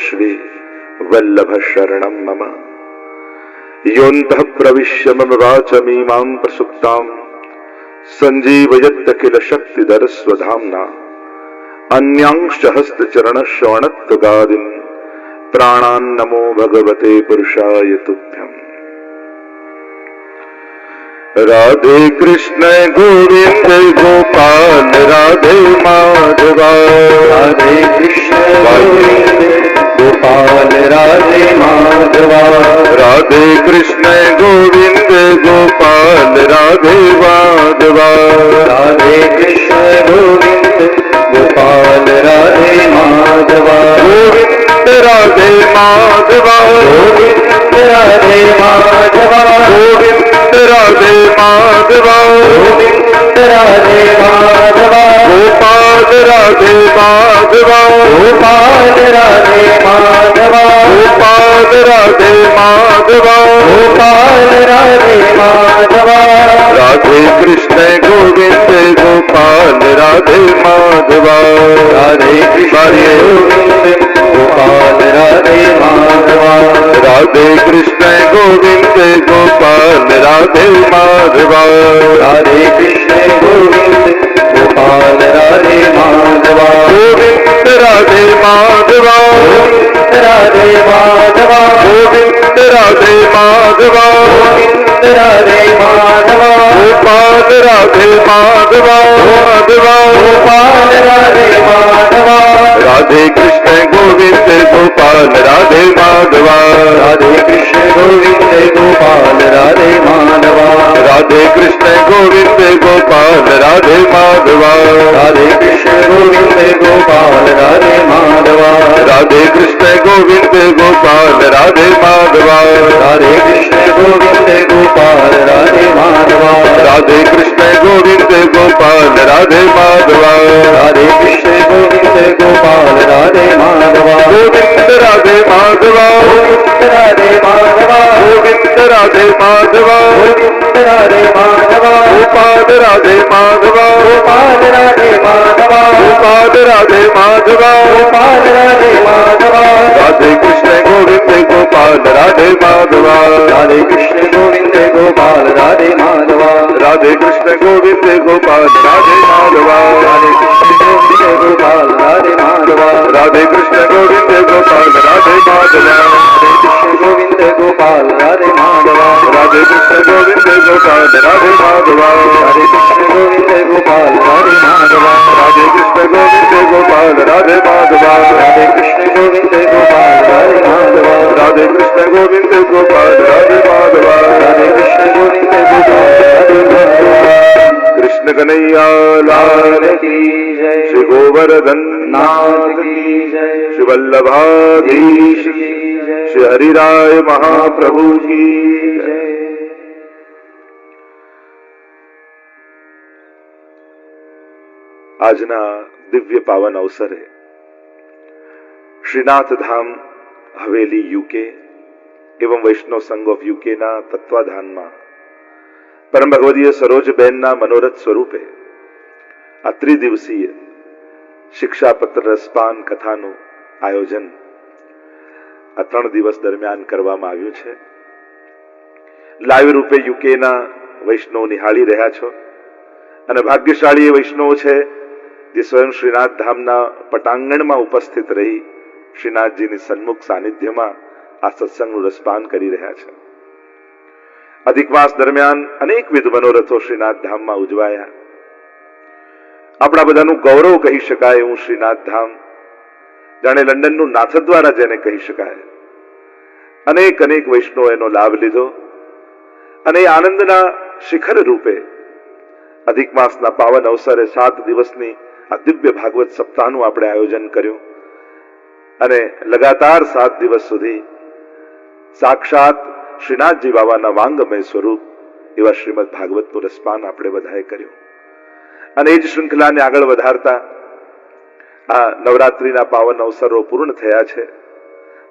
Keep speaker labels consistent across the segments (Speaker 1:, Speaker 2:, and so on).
Speaker 1: श्री वल्लभ शरणं मम योऽन्तः प्रविश्य मम वाचमीमां प्रसुप्तां सञ्जीवयत्यखिल शक्तिधरस्वधाम्ना अन्यांश्च हस्तचरणश्रवणत्वगादिन् प्राणान्नमो भगवते पुरुषाय तुभ्यम् राधे कृष्ण गोविंद गोपाल राधे माधवा
Speaker 2: राधे कृष्ण गोविंद ગોપાલ રાધે માધવા.
Speaker 1: રાધે કૃષ્ણ ગોવિંદ ગોપાલ રાધે માધવા.
Speaker 2: રાધે કૃષ્ણ ગોવિંદ ગોપાલ રાધે માધવા.
Speaker 1: ગોવિંદ રાધે માધવા.
Speaker 2: ગોવિંદ રાધે માધવા.
Speaker 1: ગોવિંદ રાધે માધવા.
Speaker 2: ગોવિંદ રાધે માધવા.
Speaker 1: ગોપાલ રાધે માધવા माधवा
Speaker 2: गोपाल राधे माधवा
Speaker 1: गोपाल राधे माधवा
Speaker 2: गोपाल राधे माधवा
Speaker 1: राधे कृष्ण गोविंद गोपाल राधे माधवा
Speaker 2: राधे कृष्ण गोविंद गोपाल राधे माधवा
Speaker 1: राधे कृष्ण गोविंद गोपाल राधे माधवा
Speaker 2: राधे कृष्ण गोविंद गोपाल राधे माधवा
Speaker 1: गोविंद
Speaker 2: ગોવિંદ રાધે માધવા.
Speaker 1: ગોવિંદ રાધે માધવા.
Speaker 2: ગોવિંદ રાધે માધવા.
Speaker 1: ગોવિંદ રાધે માધવા. ગોપાલ
Speaker 2: રાધે માધવા. માધવા.
Speaker 1: ગોપાલ રાધે માધવા. રાધે કૃષ્ણ ગોવિંદ
Speaker 2: ગોપાલ રાધે માધવા. રાધે કૃષ્ણ ગોવિંદ
Speaker 1: ગોપાલ રાધે માધવા. ਰਾਧੇ ਕ੍ਰਿਸ਼ਨ ਗੋਵਿੰਦ
Speaker 2: ਗੋਪਾਲ, ਰਾਧੇ ਮਾਧਵਾ। ਰਾਧੇ ਕ੍ਰਿਸ਼ਨ ਗੋਵਿੰਦ
Speaker 1: ਗੋਪਾਲ, ਰਾਧੇ ਮਾਧਵਾ। ਰਾਧੇ ਕ੍ਰਿਸ਼ਨ ਗੋਵਿੰਦ
Speaker 2: ਗੋਪਾਲ, ਰਾਧੇ ਮਾਧਵਾ। ਰਾਧੇ ਕ੍ਰਿਸ਼ਨ ਗੋਵਿੰਦ
Speaker 1: ਗੋਪਾਲ, ਰਾਧੇ ਮਾਧਵਾ। ਰਾਧੇ ਕ੍ਰਿਸ਼ਨ ਗੋਵਿੰਦ
Speaker 2: ਗੋਪਾਲ, ਰਾਧੇ ਮਾਧਵਾ। ਰਾਧੇ ਕ੍ਰਿਸ਼ਨ ગોવિંદ
Speaker 1: ગોપાલ રાધે માધવા
Speaker 2: ગોવિંદ રાધે માધવા
Speaker 1: ગોવિંદ રાધે માધવા
Speaker 2: ગોવિંદ રાધે માધવા
Speaker 1: ગોવિંદ રાધે માધવા
Speaker 2: ગોપાલ રાધે માધવા
Speaker 1: ગોપાલ રાધે માધવા
Speaker 2: ગોપાલ રાધે માધવા
Speaker 1: ગોપાલ રાધે માધવા રાધે કૃષ્ણ ગોવિંદ
Speaker 2: ગોપાલ રાધે માધવા રાધે કૃષ્ણ ગોવિંદ
Speaker 1: ગોપાલ રાધે માધવા રાધે કૃષ્ણ ગોવિંદ
Speaker 2: ગોપાલ રાધે માધવા રાધે કૃષ્ણ ગોપાલ
Speaker 1: રાધે માધવા રાધે કૃષ્ણ ગોવિંદ ગોપાલ
Speaker 2: રાધે માધવા રાધે કૃષ્ણ ગોવિંદ ગોપાલ
Speaker 1: રાધે માધવા રાધે કૃષ્ણ ગોવિંદ ગોપાલ
Speaker 2: રાધે માધવા રાધે કૃષ્ણ ગોવિંદ ગોપાલ
Speaker 1: રાધે માધવા રાધે કૃષ્ણ ગોવિંદ ગોપાલ
Speaker 2: રાધે માધવા રાધે કૃષ્ણ ગોવિંદ ગોપાલ
Speaker 1: રાધે માધવા રાધે કૃષ્ણ ગોવિંદ ગોપાલ
Speaker 2: રાધે માધવા રાધે કૃષ્ણ ગોવિંદ ગોપાલ
Speaker 1: રાધે માધવા કૃષ્ણ
Speaker 2: કનૈયા લાલ કી
Speaker 1: श्री गोवर्धन
Speaker 2: नाथ की जय
Speaker 1: श्री वल्लभाधीश
Speaker 2: की जय
Speaker 1: श्री हरिराय महाप्रभु की जय। આજના દિવ્ય પાવન અવસરે શ્રીનાથ ધામ હવેલી યુકે એવં વૈષ્ણવ સંઘ ઓફ યુકેના તત્વાધાનમાં પરમ ભગવદીય સરોજબેનના મનોરથ સ્વરૂપે આ ત્રિદિવસીય શિક્ષાપત્ર રસપાન કથાનું આયોજન આ ત્રણ દિવસ દરમિયાન કરવામાં આવ્યું છે. લાઈવ રૂપે યુકેના વૈષ્ણવ નિહાળી રહ્યા છો અને ભાગ્યશાળી વૈષ્ણવો છે જે સ્વયં શ્રીનાથ ધામના પટાંગણમાં ઉપસ્થિત રહી શ્રીનાથજીની સન્મુખ સાનિધ્યમાં આ સત્સંગનું રસપાન કરી રહ્યા છે. અધિક માસ દરમિયાન અનેકવિધ મનોરથો શ્રીનાથ ધામમાં ઉજવાયા. આપણા બધાનું ગૌરવ કહી શકાય એવું શ્રીનાથ ધામ જાણે લંડનનું નાથદ્વારા જેને કહી શકાય. અનેક અનેક વૈષ્ણવ એનો લાભ લીધો અને એ આનંદના શિખર રૂપે અધિક માસના પાવન અવસરે સાત દિવસની આ ભાગવત સપ્તાહનું આપણે આયોજન કર્યું અને લગાતાર સાત દિવસ સુધી સાક્ષાત શ્રીનાથજી બાબાના વાંગમય સ્વરૂપ એવા શ્રીમદ ભાગવતનું રસપાન આપણે બધાએ કર્યું. અને એ જ શૃંખલાને આગળ વધારતા આ નવરાત્રિના પાવન અવસરો પૂર્ણ થયા છે.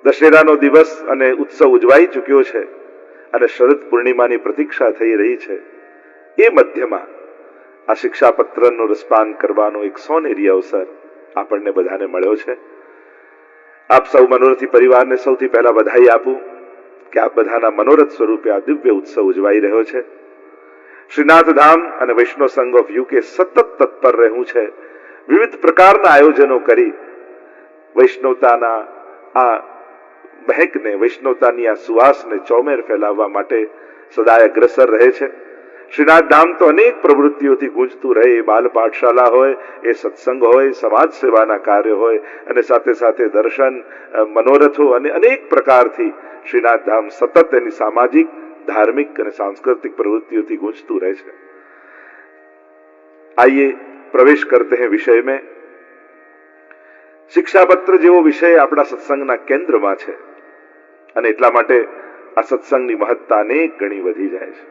Speaker 1: દશેરાનો દિવસ અને ઉત્સવ ઉજવાઈ ચૂક્યો છે અને શરદ પૂર્ણિમાની પ્રતીક્ષા થઈ રહી છે. એ મધ્યમાં આ શિક્ષાપત્રનું રસપાન કરવાનો એક સોનેરી અવસર આપણને બધાને મળ્યો છે. આપ સૌ મનોરથી પરિવારને સૌથી પહેલા બધાઈ આપું કે આપ બધાના મનોરથ સ્વરૂપે આ દિવ્ય ઉત્સવ ઉજવાઈ રહ્યો છે. શ્રીનાથ ધામ અને વૈષ્ણવ સંઘ ઓફ યુકે સતત તત્પર રહેવું છે. વિવિધ પ્રકારના આયોજનો કરી વૈષ્ણવતાના આ મહેકને, વૈષ્ણવતાની આ સુવાસને ચોમેર ફેલાવવા માટે સદાય અગ્રસર રહે છે. શ્રીનાથ ધામ તો અનેક પ્રવૃત્તિઓથી ગુંજતું રહે, એ બાલ પાઠશાલા હોય, એ સત્સંગ હોય, સમાજ સેવાના કાર્ય હોય, અને સાથે સાથે દર્શન મનોરથો અને અનેક પ્રકારથી શ્રીનાથ ધામ સતત એની સામાજિક ધાર્મિક અને સાંસ્કૃતિક પ્રવૃत्तियों ગુંજતું રહે છે. આઈએ પ્રવેશ કરતે હૈ વિષય મેં. શિક્ષાપત્ર જેવો વિષય આપણા સત્સંગના કેન્દ્રમાં છે અને એટલા માટે આ સત્સંગની મહત્તા અનેક ગણી વધી જાય છે.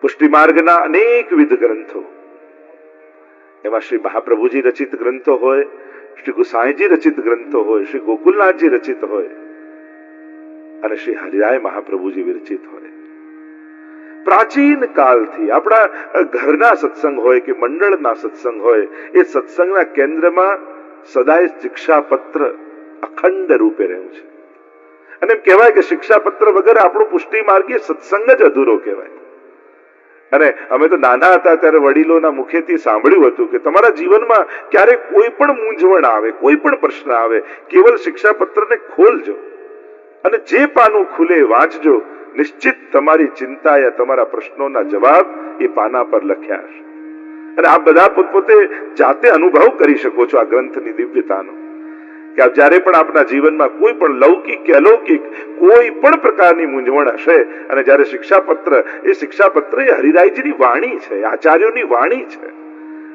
Speaker 1: પુષ્ટિ માર્ગના અનેક વિધ ગ્રંથો. એમાં શ્રી મહાપ્રભુજી રચિત ગ્રંથો હોય, શ્રી ગુસાઈજી રચિત ગ્રંથો હોય, શ્રી ગોકુલનાથજી રચિત હોય અને શ્રી હરિરાય મહાપ્રભુજી વિરચિત હોય. પ્રાચીન કાલથી આપણા ઘરના સત્સંગ હોય કે મંડળના સત્સંગ હોય, એ સત્સંગના કેન્દ્રમાં સદાય શિક્ષાપત્ર અખંડ રૂપે રહ્યું છે. અને એમ કહેવાય કે શિક્ષાપત્ર વગર આપણું પુષ્ટિ માર્ગીય સત્સંગ જ અધૂરો કહેવાય. અને અમે તો નાના હતા ત્યારે વડીલોના મુખેથી સાંભળ્યું હતું કે તમારા જીવનમાં ક્યારેક કોઈ પણ મૂંઝવણ આવે, કોઈ પણ પ્રશ્ન આવે, કેવલ શિક્ષાપત્રને ખોલજો. અને જે પાનું ખુલે વાંચજો. નિશ્ચિત તમારી ચિંતા યા તમારા પ્રશ્નોના જવાબ એ પાના પર લખ્યા હશે. અને આ બધા પોતપોતે જાતે અનુભવ કરી શકો છો આ ગ્રંથની દિવ્યતાનો. કે આપ જ્યારે પણ આપના જીવનમાં કોઈ પણ લૌકિક કે અલૌકિક કોઈ પણ પ્રકારની મૂંઝવણ હશે, અને જ્યારે શિક્ષાપત્ર, એ શિક્ષાપત્ર એ હરિરાયજીની વાણી છે, આચાર્યોની વાણી છે,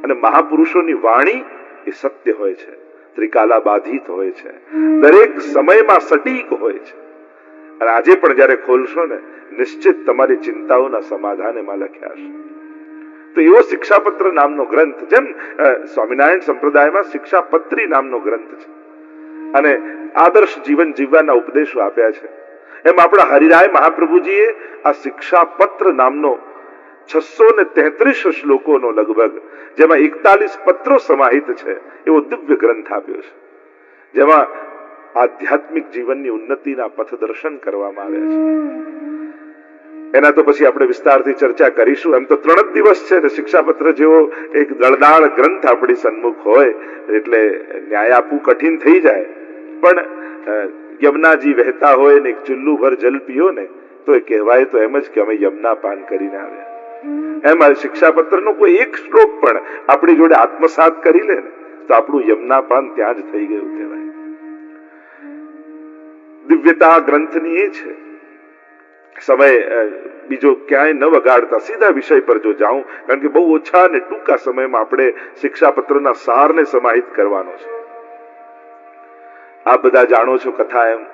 Speaker 1: અને મહાપુરુષોની વાણી એ સત્ય હોય છે. ત્રિકાલા બાધિત હોય છે. દરેક સમયમાં સટીક હોય છે. અને આજે પણ જ્યારે ખોલશો ને, નિશ્ચિત તમારી ચિંતાઓના સમાધાન એમાં લખ્યા છે. તો એવો શિક્ષાપત્ર નામનો ગ્રંથ, જેમ સ્વામિનારાયણ સંપ્રદાયમાં શિક્ષાપત્રી નામનો ગ્રંથ છે. અને આદર્શ જીવન જીવવાના ઉપદેશો આપ્યા છે. એમ આપણા હરિરાય મહાપ્રભુજીએ આ શિક્ષાપત્ર નામનો છસો ને તેત્રીસ શ્લોકોનો લગભગ, જેમાં એકતાલીસ પત્રો સમાહિત છે, એવો દિવ્ય ગ્રંથ આપ્યો છે. જેમાં આધ્યાત્મિક જીવનની ઉન્નતિના પથદર્શન કરવામાં આવ્યા છે. એના તો પછી આપણે વિસ્તારથી ચર્ચા કરીશું. એમ તો ત્રણ જ દિવસ છે શિક્ષાપત્ર જેવો એક દળદાળ ગ્રંથ આપણી સન્મુખ હોય, એટલે ન્યાય આપવું કઠિન થઈ જાય. પણ યમુનાજી વહેતા હોય ને એક ચુલ્લુ ભર જલ પીઓ ને તો એ કહેવાય તો એમ જ કે અમે યમુના પાન કરીને આવ્યા. એમ શિક્ષાપત્રનો કોઈ એક શ્લોક પણ આપણી જોડે આત્મસાત કરી લે ને, તો આપણું યમના પાન ત્યાં જ થઈ ગયું કહેવાય. દિવ્યતા ગ્રંથની એ છે. સમય બીજો ક્યાંય ન વગાડતા સીધા વિષય પર જો જાઉં, કારણ કે બહુ ઓછા અને ટૂંકા સમયમાં આપણે શિક્ષાપત્રના સારને સમાહિત કરવાનો છે. આ બધા જાણો છો કથા એમ.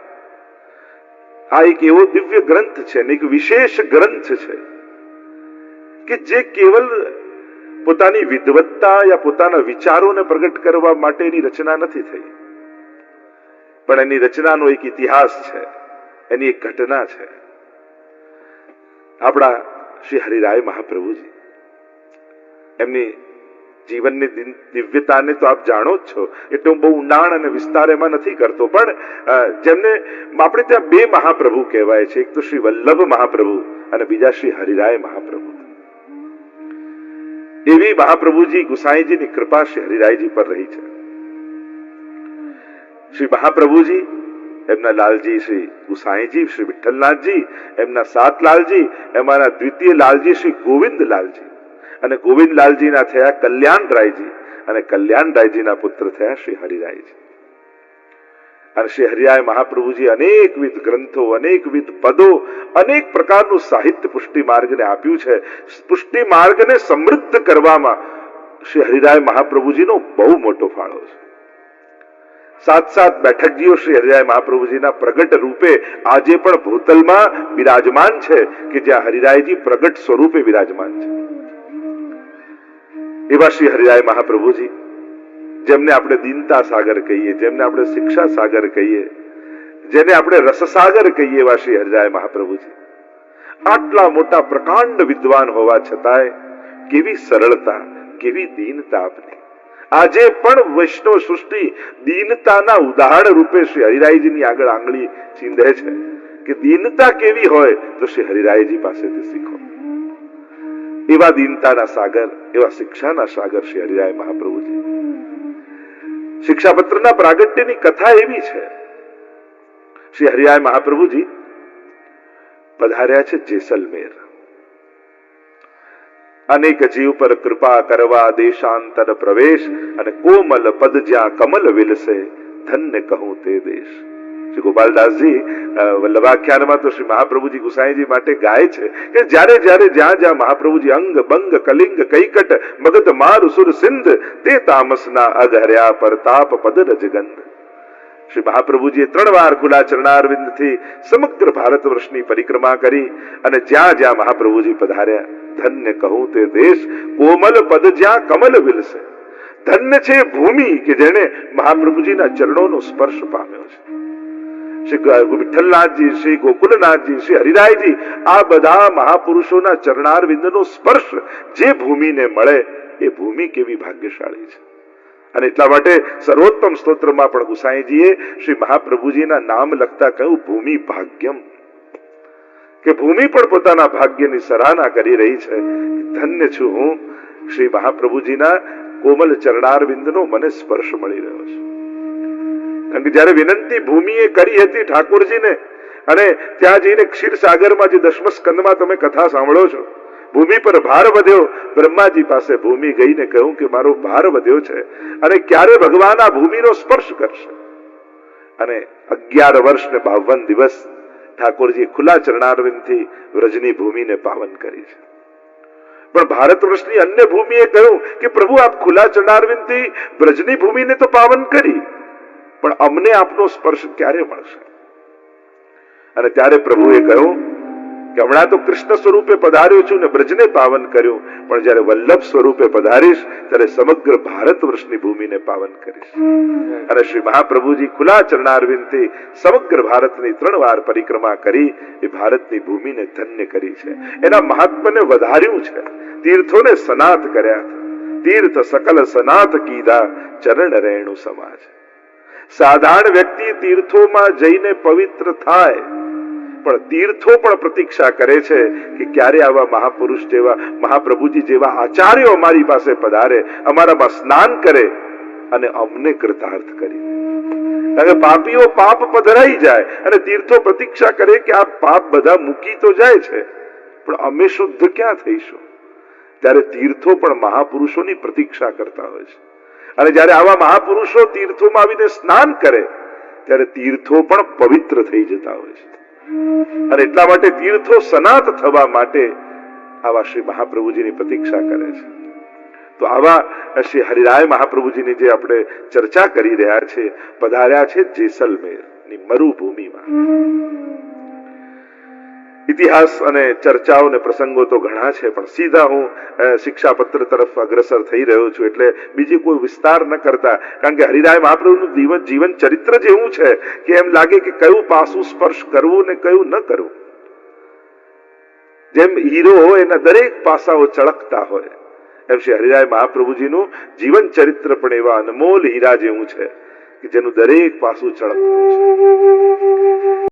Speaker 1: આ એક એવો દિવ્ય ગ્રંથ છે ને એક વિશેષ ગ્રંથ છે. કે જે કેવલ પોતાની વિદવત્તા યા પોતાના વિચારોને પ્રગટ કરવા માટેની રચના નથી થઈ. પણ એની રચનાનો એક ઇતિહાસ છે, એની એક ઘટના છે. આપણા શ્રી હરિરાય મહાપ્રભુજી, એમની જીવનની દિવ્યતાને તો આપ જાણો જ છો, એટલે હું બહુ ઊંડાણ અને વિસ્તાર એમાં નથી કરતો, પણ જેમને, આપણે ત્યાં બે મહાપ્રભુ કહેવાય છે, એક તો શ્રી વલ્લભ મહાપ્રભુ અને બીજા શ્રી હરિરાય મહાપ્રભુ. એવી મહાપ્રભુજી ગુસાઈજીની કૃપા શ્રી હરિરાયજી પર રહી છે. શ્રી મહાપ્રભુજી, એમના લાલજી શ્રી ગુસાઈજી, શ્રી વિઠ્ઠલનાથજી, એમના સાત લાલજી, એમના દ્વિતીય લાલજી શ્રી ગોવિંદ લાલજી અને ગોવિંદ લાલજીના થયા કલ્યાણ રાયજી અને કલ્યાણ રાયજીના પુત્ર થયા શ્રી હરિરાયજી. અને શ્રી હરિરાય મહાપ્રભુજી અનેકવિધ ગ્રંથો અનેકવિધ પદો, અનેક પ્રકારનું સાહિત્ય પુષ્ટિ માર્ગને આપ્યું છે. પુષ્ટિ માર્ગને સમૃદ્ધ કરવામાં શ્રી હરિરાય મહાપ્રભુજીનો બહુ મોટો ફાળો છે. સાત સાત બેઠકજીઓ શ્રી હરિરાય મહાપ્રભુજીના પ્રગટ રૂપે આજે પણ ભૂતલમાં બિરાજમાન છે કે જ્યાં હરિરાયજી પ્રગટ સ્વરૂપે બિરાજમાન છે. એવા શ્રી હરિરાય મહાપ્રભુજી જેમને આપણે દીનતા સાગર કહીએ, જેમને આપણે શિક્ષા સાગર કહીએ, જેને આપણે રસસાગર કહીએ એવા શ્રી હરજાય મહાપ્રભુજી. આટલા મોટા પ્રકાંડ વિદ્વાન હોવા છતાંય કેવી સરળતા, કેવી દીનતા આપની. આજે પણ વૈષ્ણવ સૃષ્ટિ દીનતાના ઉદાહરણ રૂપે શ્રી હરિરાયજીની આગળ આંગળી ચીંધે છે કે દીનતા કેવી હોય તો શ્રી હરિરાયજી પાસેથી શીખો. એવા દીનતાના સાગર, એવા શિક્ષાના સાગર શ્રી હરિરાય મહાપ્રભુજી. શિક્ષાપત્રના પ્રાગટ્યની કથા એવી છે. શ્રી હરિરાય મહાપ્રભુજી પધાર્યા છે જેસલમેર. અનેક જીવ પર કૃપા કરવા દેશાંતર પ્રવેશ અને કોમલ પદ જ્યાં કમલ વિલસે, ધન્ય કહું તે દેશ. શ્રી ગોપાલદાસજી વલ્લભાખ્યાનમાં તો શ્રી મહાપ્રભુજી ગુસાઈજી માટે ગાય છે કે જ્યારે જ્યારે જ્યાં જ્યાં મહાપ્રભુજી અંગ, બંગ, કલિંગ, કૈકટ, મગધ, માર, સુર, સિંધ, તે તામસના અઘર્યા પરતાપ પદ રજગંધ શ્રી મહાપ્રભુજીએ ત્રણ વાર ખુલ્લા ચરણારવિંદથી સમગ્ર ભારત વર્ષની પરિક્રમા કરી અને જ્યાં જ્યાં મહાપ્રભુજી પધાર્યા, ધન્ય કહું તે દેશ, કોમલ પદ જ્યાં કમલ વિલસે. ધન્ય છે ભૂમિ કે જેને મહાપ્રભુજીના ચરણોનો સ્પર્શ પામ્યો છે. વિઠ્ઠલનાથજી, શ્રી ગોકુલનાથજી, શ્રી હરિરાયજી, આ બધા મહાપુરુષોના ચરણારવિંદનો સ્પર્શ જે ભૂમિને મળે, એ ભૂમિ કેવી ભાગ્યશાળી છે. અને એટલા માટે સર્વોત્તમ સ્તોત્રમાં પણ ગુસાઈજીએ શ્રી મહાપ્રભુજીના નામ લખતા કહ્યું, ભૂમિ ભાગ્યમ. કે ભૂમિ પણ પોતાના ભાગ્યની સરાહના કરી રહી છે. ધન્ય છું હું, શ્રી મહાપ્રભુજીના કોમલ ચરણારવિંદનો મને સ્પર્શ મળી રહ્યો છે. કારણ કે જયારે વિનંતી ભૂમિએ કરી હતી ઠાકોરજીને, અને ત્યાં જઈને ક્ષીરસાગરમાં જે દસમ સ્કંદમાં તમે કથા સાંભળો છો, ભૂમિ પર ભાર વધ્યો, બ્રહ્માજી પાસે ભૂમિ ગઈને કહ્યું કે મારો ભાર વધ્યો છે અને ક્યારે ભગવાન આ ભૂમિનો સ્પર્શ કરશે? અને અગિયાર વર્ષ ને બાવન દિવસ ઠાકોરજી ખુલ્લા ચરણારવિંદથી વ્રજની ભૂમિને પાવન કરી છે. પણ ભારત વર્ષની અન્ય ભૂમિએ કહ્યું કે પ્રભુ આપ ખુલ્લા ચરણારવિંદથી વ્રજની ભૂમિને તો પાવન કરી. પણ અમને આપનો સ્પર્શ ક્યારે મળશે? અને ત્યારે પ્રભુએ કહ્યું કે હમણાં તો કૃષ્ણ સ્વરૂપે પધાર્યો છું ને બ્રજને પાવન કર્યું, પણ જ્યારે વલ્લભ સ્વરૂપે પધારીશ, ત્યારે સમગ્ર ભારત વર્ષની ભૂમિને પાવન કરીશ. અને શ્રી મહાપ્રભુજી ખુલ્લા ચરણારવિંદથી સમગ્ર ભારતની ત્રણ વાર પરિક્રમા કરી, એ ભારતની ભૂમિને ધન્ય કરી છે. એના મહાત્મને વધાર્યું છે. તીર્થોને સનાત કર્યા. તીર્થ સકલ સનાત કીધા, ચરણ રેણુ સમાજ. સાધારણ વ્યક્તિ તીર્થોમાં જઈને પવિત્ર થાય. પણ તીર્થો પણ પ્રતીક્ષા કરે છે કે ક્યારે આવા મહાપુરુષ જેવા, મહાપ્રભુજી જેવા આચાર્યો અમારી પાસે પધારે, અમારામાં સ્નાન કરે અને અમને કૃતાર્થ કરી. કારણ પાપીઓ પાપ પધરાઈ જાય અને તીર્થો પ્રતીક્ષા કરે કે આ પાપ બધા મૂકી તો જાય છે. પણ અમે શુદ્ધ ક્યાં થઈશું? ત્યારે તીર્થો પણ મહાપુરુષોની પ્રતીક્ષા કરતા હોય છે. અને જ્યારે આવા મહાપુરુષો તીર્થોમાં આવીને સ્નાન કરે, ત્યારે તીર્થો પણ પવિત્ર થઈ જતા હોય છે. અને એટલા માટે તીર્થો સનાત થવા માટે આવા શ્રી મહાપ્રભુજીની પ્રતીક્ષા કરે છે. તો આવા શ્રી હરિરાય મહાપ્રભુજીની જે આપણે ચર્ચા કરી રહ્યા છે, પધાર્યા છે જેસલમેરની મરુભૂમિમાં. ઇતિહાસ અને ચર્ચાઓ અને પ્રસંગો તો ઘણા છે, પણ સીધા હું શિક્ષા શિક્ષાપત્ર તરફ અગ્રસર થઈ રહ્યો છું. એટલે બીજી કોઈ વિસ્તાર ન કરતા. કારણ કે હરિરાય મહાપ્રભુનું જીવન જીવન ચરિત્ર જ એવું છે કે એમ લાગે કે કયું પાસું સ્પર્શ કરવું ને કયું ન કરવું. જેમ હીરો હોય એના દરેક પાસાઓ ચળકતા હોય. એમ શ્રી હરિરાય મહાપ્રભુજીનું જીવન ચરિત્ર પણ એવા અનમોલ હીરા જેવું છે કે જેનું દરેક પાસું ચળકતું છે.